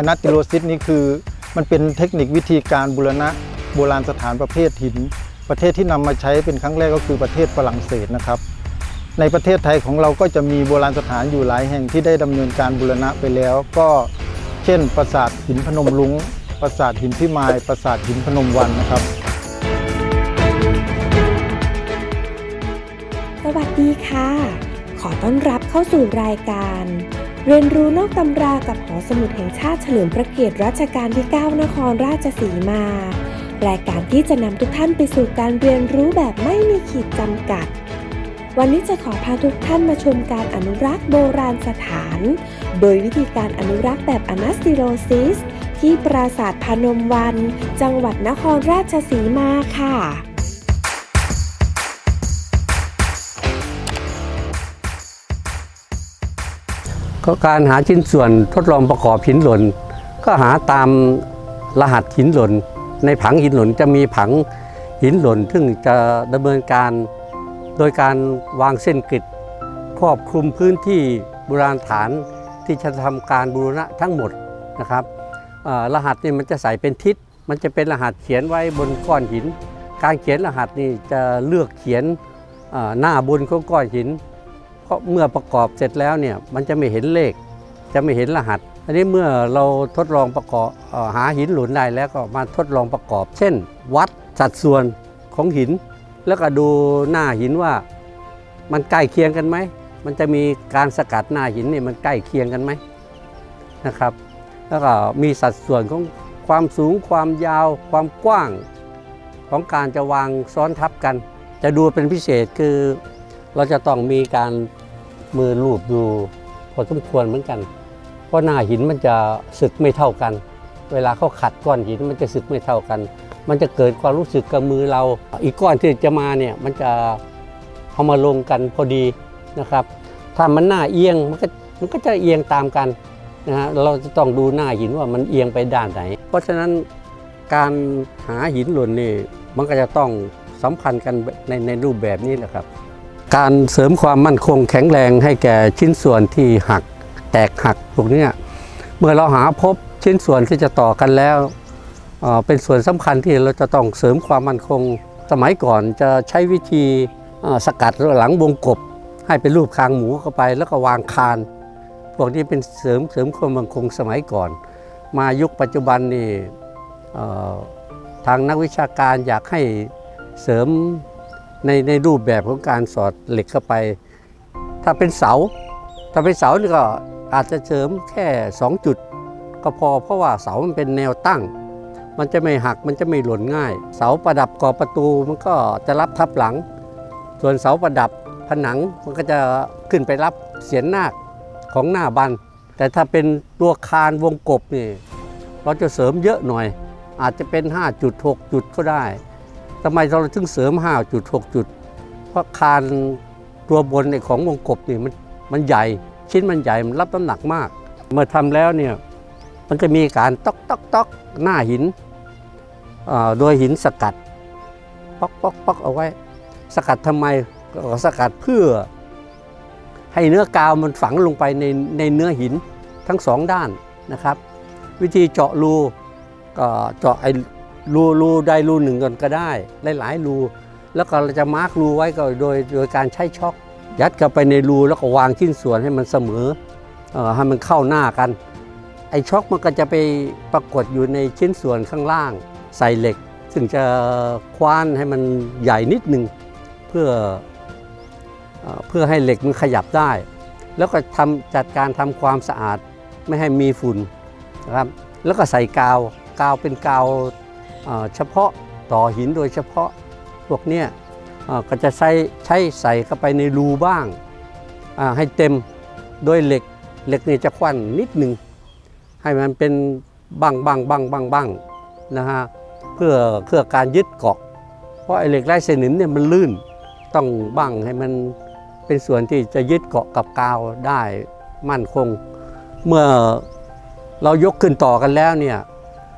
อนัตติโลซิสนี่คือมันเป็นเทคนิควิธีการบูรณะโบราณสถานประเภทหิน ประเทศที่นำมาใช้เป็นครั้งแรกก็คือประเทศฝรั่งเศสนะครับ ในประเทศไทยของเราก็จะมีโบราณสถานอยู่หลายแห่งที่ได้ดำเนินการบูรณะไปแล้ว ก็เช่น ปราสาทหินพนมลุงปราสาทหินพิมาย ปราสาทหินพนมวันนะครับ สวัสดีค่ะ ขอต้อนรับเข้าสู่รายการ เรียนรู้นอกตำรากับหอสมุดแห่งชาติเฉลิมพระเกียรติรัชกาลที่ 9 นครราชสีมา รายการที่จะนำทุกท่านไปสู่การเรียนรู้แบบไม่มีขีดจำกัด วันนี้จะขอพาทุกท่านมาชมการอนุรักษ์โบราณสถาน โดยวิธีการอนุรักษ์แบบอนาสติโลซิส ที่ปราสาทพนมวัน จังหวัดนครราชสีมาค่ะ ก็การหาชิ้นส่วนทดลองประกอบหินหล่น ก็หาตามรหัสหินหล่น ในผังหินหล่นจะมีผังหินหล่น ซึ่งจะดำเนินการโดยการวางเส้นกริดครอบคลุมพื้นที่โบราณฐานที่จะทำการบูรณะทั้งหมดนะครับรหัสนี่มันจะใส่เป็นทิศ มันจะเป็นรหัสเขียนไว้บนก้อนหิน การเขียนรหัสนี่จะเลือกเขียนหน้าบนของก้อนหิน เพราะเมื่อประกอบเสร็จแล้วเนี่ยมันจะไม่เห็นเลข จะไม่เห็นรหัส อันนี้เมื่อเราทดลองประกอบหาหินหลุนได้แล้วก็มาทดลองประกอบ เช่น วัดสัดส่วนของหิน แล้วก็ดูหน้าหินว่ามันใกล้เคียงกันไหม มันจะมีการสกัดหน้าหินเนี่ยมันใกล้เคียงกันไหมนะครับ แล้วก็มีสัดส่วนของความสูงความยาว ความกว้างของการจะวางซ้อนทับกัน จะดูเป็นพิเศษคือเราจะต้องมีการ มือลูบดูพอสมควรเหมือนกัน เพราะหน้าหินมันจะสึกไม่เท่ากัน เวลาเขาขัดก้อนหินมันจะสึกไม่เท่ากัน มันจะเกิดความรู้สึกกับมือเรา อีกก้อนที่จะมาเนี่ยมันจะเอามาลงกันพอดีนะครับ ถ้ามันหน้าเอียงมันก็มันก็จะเอียงตามกันนะฮะเราจะต้องดูหน้าหินว่ามันเอียงไปด้านไหน เพราะฉะนั้นการหาหินหล่นนี่มันก็จะต้องสัมพันธ์กันในในรูปแบบนี้แหละครับ การเสริมความมั่นคงแข็งแรงให้แก่ชิ้นส่วนที่หักแตกหักพวกนี้เมื่อเราหาพบชิ้นส่วนที่จะต่อกันแล้ว เป็นส่วนสำคัญที่เราจะต้องเสริมความมั่นคง สมัยก่อนจะใช้วิธีสกัดหลังวงกบ ให้เป็นรูปคางหมูเข้าไป แล้วก็วางคานพวกนี้เป็นเสริมเสริมความมั่นคงสมัยก่อน มายุคปัจจุบันนี่ทางนักวิชาการอยากให้เสริม ในในรูปแบบของการสอดเหล็กเข้าไป ถ้าเป็นเสา ถ้าเป็นเสานี่ก็อาจจะเสริมแค่ 2 จุด ก็พอเพราะว่าเสามันเป็นแนวตั้ง มันจะไม่หักมันจะไม่หล่นง่าย เสาประดับกรอบประตูมันก็จะรับทับหลัง ส่วนเสาประดับผนังมันก็จะขึ้นไปรับเสียนนาคของหน้าบัน แต่ถ้าเป็นตัวคานวงกบนี่เราจะเสริมเยอะหน่อย อาจจะเป็น5จุด6จุดก็ได้ ทำไมเราถึงเสริม5จุด6จุด เพราะคานตัวบนในของวงกบนี่มันมันใหญ่ ชิ้นมันใหญ่ มันรับน้ำหนักมาก เมื่อทำแล้วเนี่ยมันจะมีการตอกตอกตอกหน้าหินโดยหินสกัดป๊อกป๊อกป๊อกเอาไว้ สกัดทำไมก็สกัดเพื่อ ให้เนื้อกาวมันฝังลงไปในในเนื้อหินทั้งสองด้านนะครับ วิธีเจาะรูก็เจาะไอ้ รูรูใดรูหนึ่งก่อนก็ได้ หลายๆรูแล้วก็เราจะมาร์กรูไว้ก็โดยโดยการใช้ช็อคยัดเข้าไปในรูแล้วก็วางชิ้นส่วนให้มันเสมอเออให้มันเข้าหน้ากัน ไอ้ช็อคมันก็จะไปปรากฏอยู่ในชิ้นส่วนข้างล่าง ใส่เหล็ก ซึ่งจะคว้านให้มันใหญ่นิดหนึ่งเพื่อเอ่อเพื่อให้เหล็กมันขยับได้ แล้วก็ทำจัดการทำความสะอาดไม่ให้มีฝุ่นนะครับแล้วก็ใส่กาวกาวเป็นกาว เฉพาะต่อหินโดยเฉพาะพวกเนี้ยก็จะใช้ใช้ใส่เข้าไปในรูบ้างให้เต็มโดยเหล็กเหล็กนี่จะควันนิดหนึ่งให้มันเป็นบังบังบังบังบังนะฮะเพื่อเพื่อการยึดเกาะ เพราะไอ้เหล็กไร้สนิมเนี่ยมันลื่นต้องบังให้มันเป็นส่วนที่จะยึดเกาะกับกาวได้มั่นคง เมื่อเรายกขึ้นต่อกันแล้วเนี่ย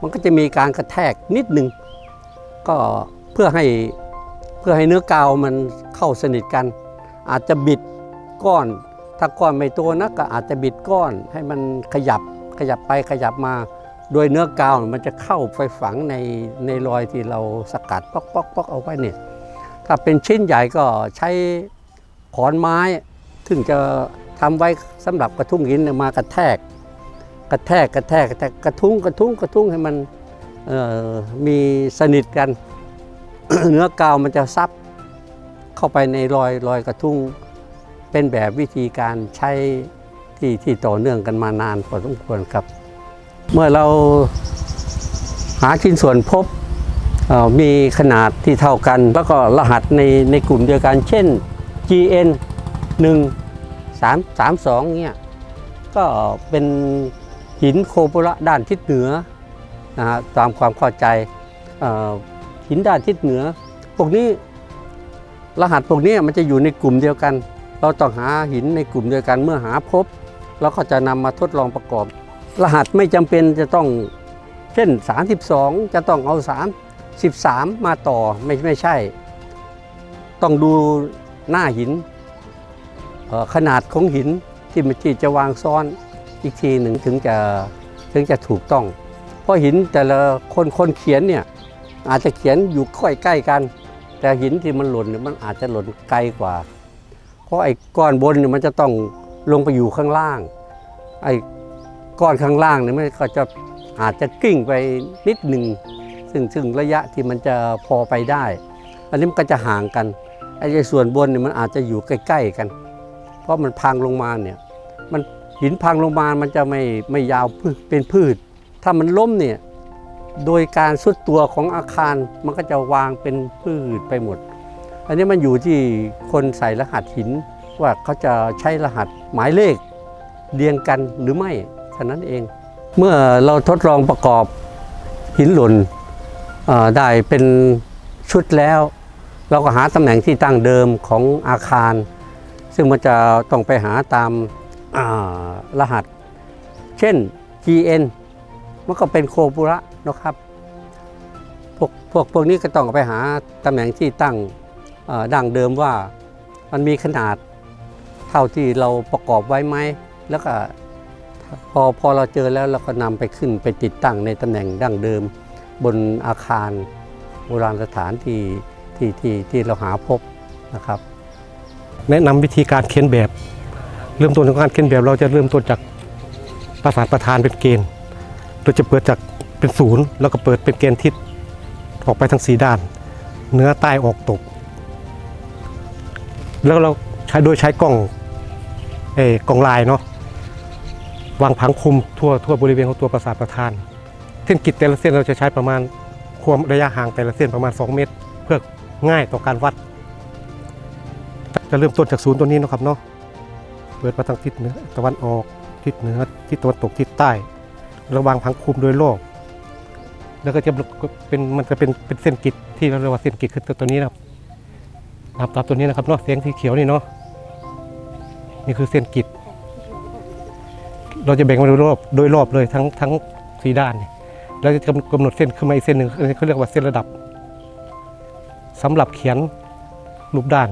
มันก็จะมีการกระแทกนิดหนึ่งก็เพื่อให้เพื่อให้เนื้อกาวมันเข้าสนิทกัน อาจจะบิดก้อน ถ้าก้อนไม่โตนักก็อาจจะบิดก้อน ให้มันขยับขยับไปขยับมาโดยเนื้อกาวมันจะเข้าไปฝังในในรอยที่เราสกัดป๊อกป๊อกป๊อกเอาไว้เนี่ยถ้าเป็นชิ้นใหญ่ก็ใช้ขอนไม้ ถึงจะทำไว้สำหรับกระทุ้งหินมากระแทก กระแทกกระแทกกระแทกกระทุ้งกระทุ้งกระทุ้งให้มันมีสนิทกัน เนื้อกาวมันจะซับเข้าไปในรอยรอยกระทุ้งเป็นแบบวิธีการใช้ที่ที่ต่อเนื่องกันมานานพอสมควรครับ เมื่อเราหาชิ้นส่วนพบมีขนาดที่เท่ากัน แล้วก็รหัสในในกลุ่มเดียวกันเช่น GN 1 3 3 2เนี่ยก็เป็น หินโคโบระด้านทิศเหนือนะฮะตามความเข้าใจหินด้านทิศเหนือ พวกนี้รหัสพวกนี้มันจะอยู่ในกลุ่มเดียวกัน เราต้องหาหินในกลุ่มเดียวกันเมื่อหาพบ เราก็จะนำมาทดลองประกอบ รหัสไม่จำเป็นจะต้องเช่น 32 จะต้องเอา 3 13 มาต่อไม่ไม่ใช่ ต้องดูหน้าหินขนาดของหินที่มันที่จะวางซ้อน อีกทีหนึ่งถึงจะถึงจะถูกต้อง เพราะหินแต่ละคนคนเขียนเนี่ยอาจจะเขียนอยู่ค่อยใกล้กัน แต่หินที่มันหล่นเนี่ยมันอาจจะหล่นไกลกว่า เพราะไอ้ก้อนบนเนี่ยมันจะต้องลงไปอยู่ข้างล่าง ไอ้ก้อนข้างล่างเนี่ยมันก็จะอาจจะกลิ้งไปนิดหนึ่งซึ่งซึ่งระยะที่มันจะพอไปได้ อันนี้มันก็จะห่างกันไอ้ส่วนบนเนี่ยมันอาจจะอยู่ใกล้ ๆกัน เพราะมันพังลงมาเนี่ยมัน หินพังลงมามันจะไม่ไม่ยาวเป็นพืช ถ้ามันล้มเนี่ยโดยการสุดตัวของอาคารมันก็จะวางเป็นพืชไปหมด อันนี้มันอยู่ที่คนใส่รหัสหินว่าเขาจะใช้รหัสหมายเลขเรียงกันหรือไม่เท่นั้นเอง เมื่อเราทดลองประกอบหินหล่นได้เป็นชุดแล้ว เราก็หาตำแหน่งที่ตั้งเดิมของอาคาร ซึ่งมันจะต้องไปหาตาม รหัส เช่น GN มันก็เป็นโคบุระนะครับ พวกพวกพวกนี้ก็ต้องไปหาตำแหน่งที่ตั้งดั้งเดิมว่ามันมีขนาดเท่าที่เราประกอบไว้ไหม แล้วก็พอพอเราเจอแล้วเราก็นำไปขึ้นไปติดตั้งในตำแหน่งดั้งเดิม บนอาคารโบราณสถานที่ที่ที่ที่เราหาพบนะครับ แนะนำวิธีการเขียนแบบ เริ่มต้นของการเขียนแบบเราจะเริ่มต้นจากประสานประธานเป็นเกณฑ์เราจะเปิดจากเป็นศูนย์แล้วก็เปิดเป็นเกณฑ์ทิศออกไปทั้งสีด้าน เนื้อใต้ออกตก แล้วเราใช้โดยใช้กล้องเออกล้องลายเนาะวางผังคุมทั่วทั่วบริเวณของตัวประสาทประธาน เส้นกิจแต่ละเส้นเราจะใช้ประมาณความระยะห่างแต่ละเส้นประมาณ 2 เมตร เพื่อง่ายต่อการวัด จะเริ่มต้นจากศูนย์ตัวนี้นะครับเนาะ เปิดมาทางทิศเหนือตะวันออกทิศเหนือทิศตะวันตกทิศใต้ ระวางพังคุมโดยรอบแล้วก็จะเป็นมันจะเป็นเป็นเส้นกิจที่เราเรียกว่าเส้นกิจคือตัวนี้นะครับนับตามตัวนี้นะครับเนาะเสียงสีเขียวนี่เนาะนี่คือเส้นกิจเราจะแบ่งมาโดยรอบโดยรอบเลยทั้งทั้งสีด้านเนี่ยแล้วจะกำหนดเส้นขึ้นมาอีกเส้นหนึ่งอันนี้เขาเรียกว่าเส้นระดับสำหรับเขียนรูปด้าน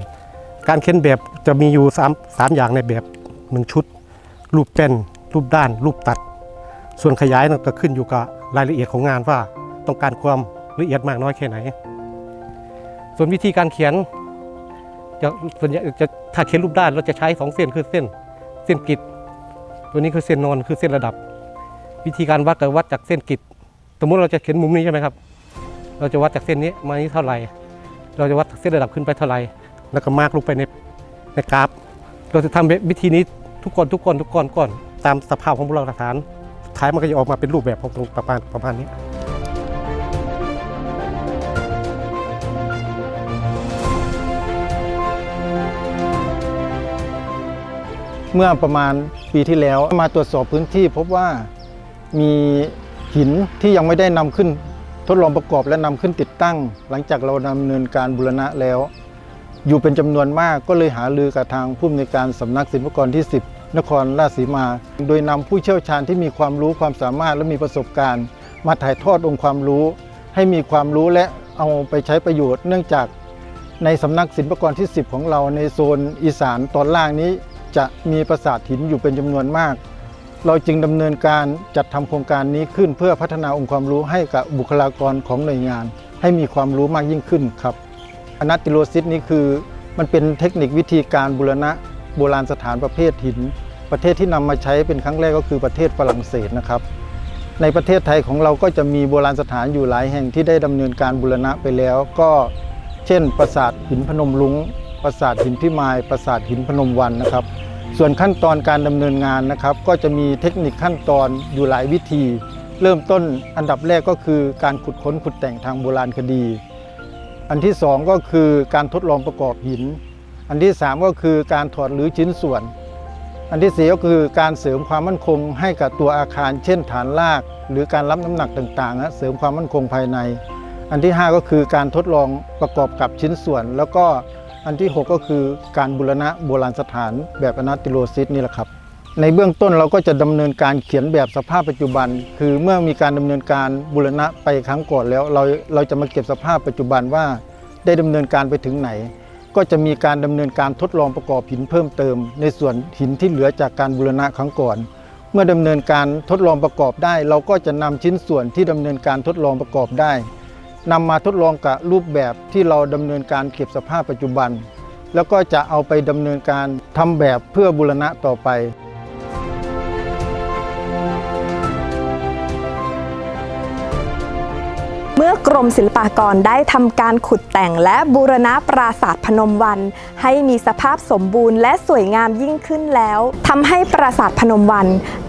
การเขียนแบบจะมีอยู่3ามสามอย่างในแบบหนึ่งชุด รูปเป็นรูปด้าน รูปตัด ส่วนขยายนั่นก็ขึ้นอยู่กับรายละเอียดของงานว่าต้องการความละเอียดมากน้อยแค่ไหน ส่วนวิธีการเขียนจะส่วนใหญ่จะถ้าเขียนรูปด้านเราจะใช้สองเส้นคือเส้น เส้นกิจตัวนี้คือเส้นนอนคือเส้นระดับ วิธีการวัดก็วัดจากเส้นกิจสมมติเราจะเขียนมุมนี้ใช่ไหมครับ เราจะวัดจากเส้นนี้มานี้เท่าไหร่ เราจะวัดจากเส้นระดับขึ้นไปเท่าไหร่ แล้วก็มาร์กลงไปในในกราฟ เราจะทำวิธีนี้ทุกคนทุกคนทุกคนก่อนตามสภาพของโบราณสถานท้ายมันก็จะออกมาเป็นรูปแบบของตรงประมาณประมาณนี้เมื่อประมาณปีที่แล้วมาตรวจสอบพื้นที่ พบว่ามีหินที่ยังไม่ได้นำขึ้น ทดลองประกอบและนำขึ้นติดตั้ง หลังจากเราดำเนินการบูรณะแล้ว อยู่เป็นจำนวนมากก็เลยหารือกับทางผู้อำนวยการสำนักศิลปากรที่ 10 นครราชสีมา โดยนำผู้เชี่ยวชาญที่มีความรู้ความสามารถและมีประสบการณ์ มาถ่ายทอดองค์ความรู้ ให้มีความรู้และเอาไปใช้ประโยชน์ เนื่องจากในสำนักศิลปากรที่ 10 ของเราในโซนอีสานตอนล่างนี้ จะมีปราสาทหินอยู่เป็นจำนวนมาก เราจึงดำเนินการจัดทำโครงการนี้ขึ้นเพื่อพัฒนาองค์ความรู้ให้กับบุคลากรของหน่วยงาน ให้มีความรู้มากยิ่งขึ้นครับ อนัตติโลซิสนี้คือ มันเป็นเทคนิควิธีการบูรณะโบราณสถานประเภทหิน ประเทศที่นำมาใช้เป็นครั้งแรกก็คือประเทศฝรั่งเศสนะครับ ในประเทศไทยของเราก็จะมีโบราณสถานอยู่หลายแห่งที่ได้ดำเนินการบูรณะไปแล้ว ก็เช่น ปราสาทหินพนมรุง้งปราสาทหินพิมายปราสาทหินพนมวันนะครับ ส่วนขั้นตอนการดำเนินงานนะครับ ก็จะมีเทคนิคขั้นตอนอยู่หลายวิธี เริ่มต้นอันดับแรกก็คือการขุดค้นขุดแต่งทางโบราณคดี อันที่สองก็คือการทดลองประกอบหิน อันที่สามก็คือการถอดหรือชิ้นส่วน อันที่สี่ก็คือการเสริมความมั่นคงให้กับตัวอาคาร เช่นฐานราก หรือการรับน้ำหนักต่างๆ เสริมความมั่นคงภายใน อันที่ 5 ก็คือการทดลองประกอบกับชิ้นส่วน แล้วก็อันที่ 6 ก็คือการบูรณะโบราณสถานแบบอนาติโลซิสนี่แหละครับ ในเบื้องต้นเราก็จะดำเนินการเขียนแบบสภาพปัจจุบัน คือเมื่อมีการดำเนินการบูรณะไปครั้งก่อนแล้ว เราเราจะมาเก็บสภาพปัจจุบันว่าได้ดำเนินการไปถึงไหน ก็จะมีการดำเนินการทดลองประกอบหินเพิ่มเติม ในส่วนหินที่เหลือจากการบูรณะครั้งก่อน เมื่อดำเนินการทดลองประกอบได้ เราก็จะนำชิ้นส่วนที่ดำเนินการทดลองประกอบได้นำมาทดลองกับรูปแบบที่เราดำเนินการเก็บสภาพปัจจุบัน แล้วก็จะเอาไปดำเนินการทำแบบเพื่อบูรณะต่อไป กรมศิลปากรได้ทำการขุดแต่งและบูรณะปราสาทพนมวัน ให้มีสภาพสมบูรณ์และสวยงามยิ่งขึ้นแล้วทำให้ปราสาทพนมวัน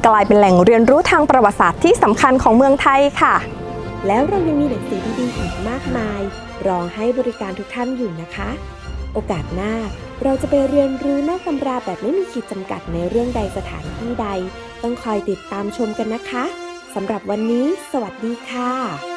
กลายเป็นแหล่งเรียนรู้ทางประวัติศาสตร์ที่สำคัญของเมืองไทยค่ะ แล้วเรายังมีหนังสือดีๆอีกมากมาย รอให้บริการทุกท่านอยู่นะคะ โอกาสหน้าเราจะไปเรียนรู้นอกตำราแบบไม่มีขีดจำกัดในเรื่องใดสถานที่ใด ต้องคอยติดตามชมกันนะคะสำหรับวันนี้ สวัสดีค่ะ